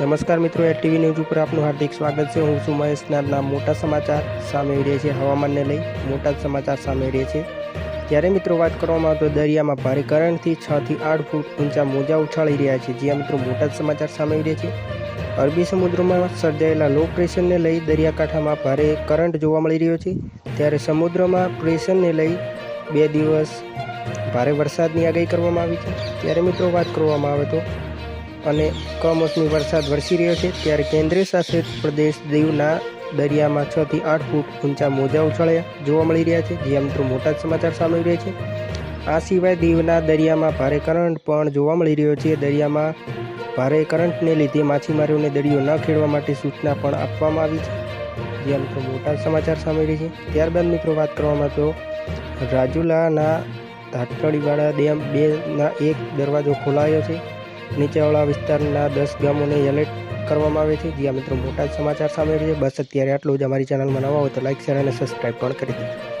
નમસ્કાર મિત્રો, એ TV news ઉપર આપનું હાર્દિક સ્વાગત છે. હું છું મહેશ નારના મોટા સમાચાર સામે રહ્યા છે, હવામાનને લઈ મોટા સમાચાર સામે રહ્યા છે. ત્યારે મિત્રો, વાત કરવામાં આવે તો દરિયામાં ભારે કરંટથી છ થી આઠ ફૂટ ઊંચા મોજા ઉછાળી રહ્યા છે. જ્યાં મિત્રો, મોટા સમાચાર સામે રહ્યા છે. અરબી સમુદ્રમાં સર્જાયેલા લો પ્રેશરને લઈ દરિયાકાંઠામાં ભારે કરંટ જોવા મળી રહ્યો છે. ત્યારે સમુદ્રમાં પ્રેશરને લઈ બે દિવસ ભારે વરસાદની આગાહી કરવામાં આવી છે. ત્યારે મિત્રો, વાત કરવામાં આવે તો અને કમોસમી વરસાદ વરસી રહ્યો છે, ત્યારે કેન્દ્રીય શાસિત પ્રદેશ દીવના દરિયામાં છ થી આઠ ફૂટ ઊંચા મોજા ઉછળ્યા જોવા મળી રહ્યા છે જ્યાં મિત્રો મોટા સમાચાર સામે રહ્યા છે. આ સિવાય દીવના દરિયામાં ભારે કરંટ પણ જોવા મળી રહ્યો છે, દરિયામાં ભારે કરંટને લીધે માછીમારીઓને દરિયો ન ખેડવા માટે સૂચના પણ આપવામાં આવી છે જ્યાં મિત્રો મોટા સમાચાર સામે રહી છે. ત્યારબાદ મિત્રો વાત કરવામાં તો રાજુલાના ધાટકડીવાળા ડેમ બેના એક દરવાજો ખોલાયો છે નીચેવાળા વિસ્તારના દસ ગામોને એલર્ટ કરવામાં આવે છે. જ્યાં મિત્રો મોટા સમાચાર સામે છે. બસ અત્યારે આટલું જ. અમારી ચેનલમાં નવા હોય તો લાઇક શેર અને સબસ્ક્રાઈબ પણ કરી દીધું